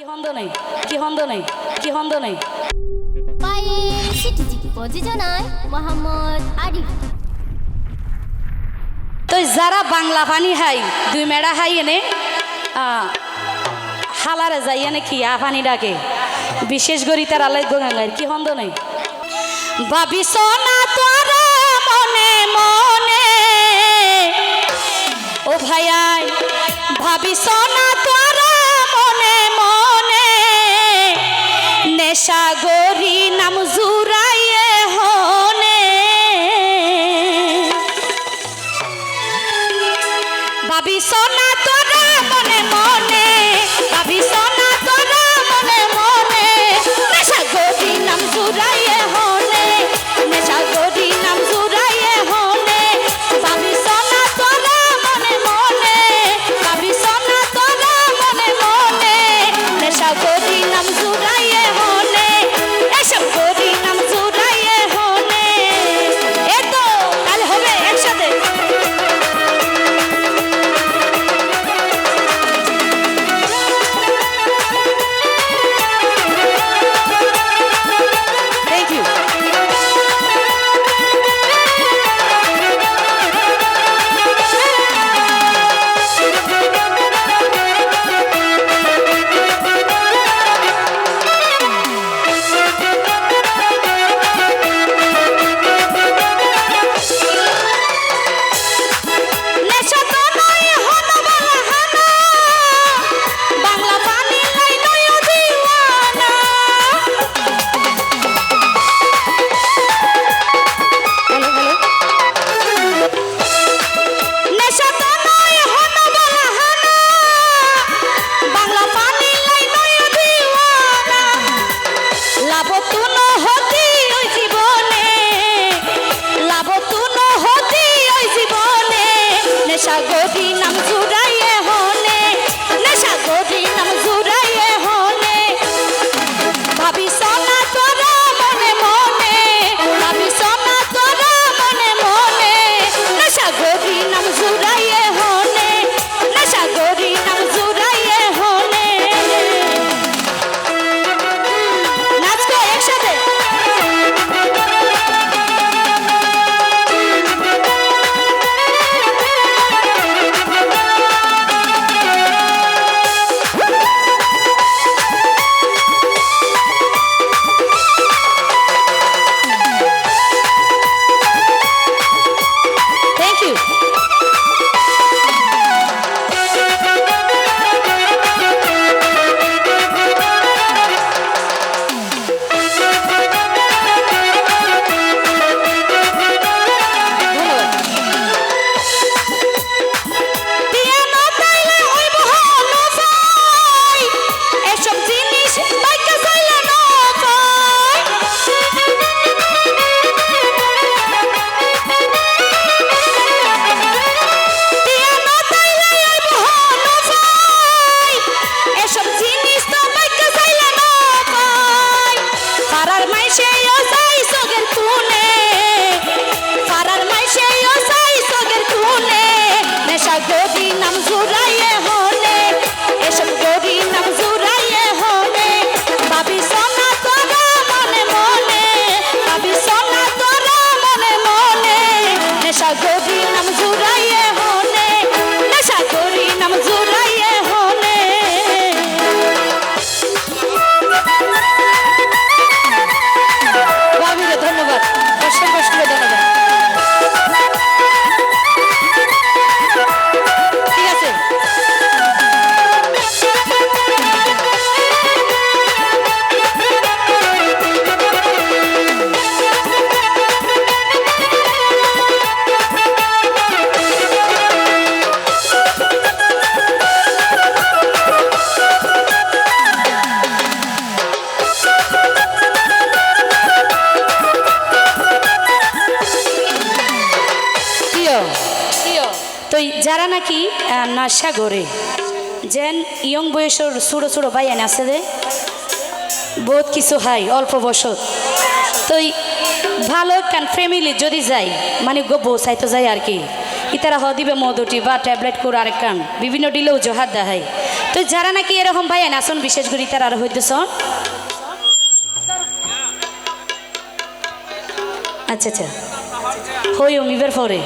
কি হন্দ নেই? কি হন্দ নেই? কি হন্দ নেই? পায়ে সিটিজিক প্রযোজনায় মোহাম্মদ আরিফ। তো যারা বাংলা পানি হাই দুই মেড়া হাই এনে হালারে যাই এনে কি আ পানি ডাকে? বিশেষ করি তার আলাই গঙ্গাঙ্গাই কি হন্দ নেই? ভাবিস না তোর মনে মনে। ও ভাইয়াই ভাবিস না নেশা গরি নাম জুরাইয়ে হনে ভাবিস না তোরা মনে মনে ভাবিস না তোরা মনে মনে নেশা গরি নাম জুরাইয়ে হনে নেশা গরি নাম জুরাইয়ে হনে ভাবিস না তোরা মনে মনে ভাবিস না তোরা মনে মনে নেশা গরি নাম জুরাইয়ে যারা নাকি নাশা করে যেন ইয়ং বয়সের ছোটো ছোটো ভাই এনে আছে যে, বহুত কিছু হাই অল্প বছর তো ভালো কান ফ্যামিলি যদি যাই মানে গো বউ চাইতো যাই আর কি, ইতারা হ দিবে মধুটি বা ট্যাবলেট, করে আরেক কান, বিভিন্ন দিলেও জহার দেখায় তো যারা নাকি এরকম ভাই নাচন বিশেষ করে তারা আর হইতেছ আচ্ছা আচ্ছা। হই অমিবের পরে।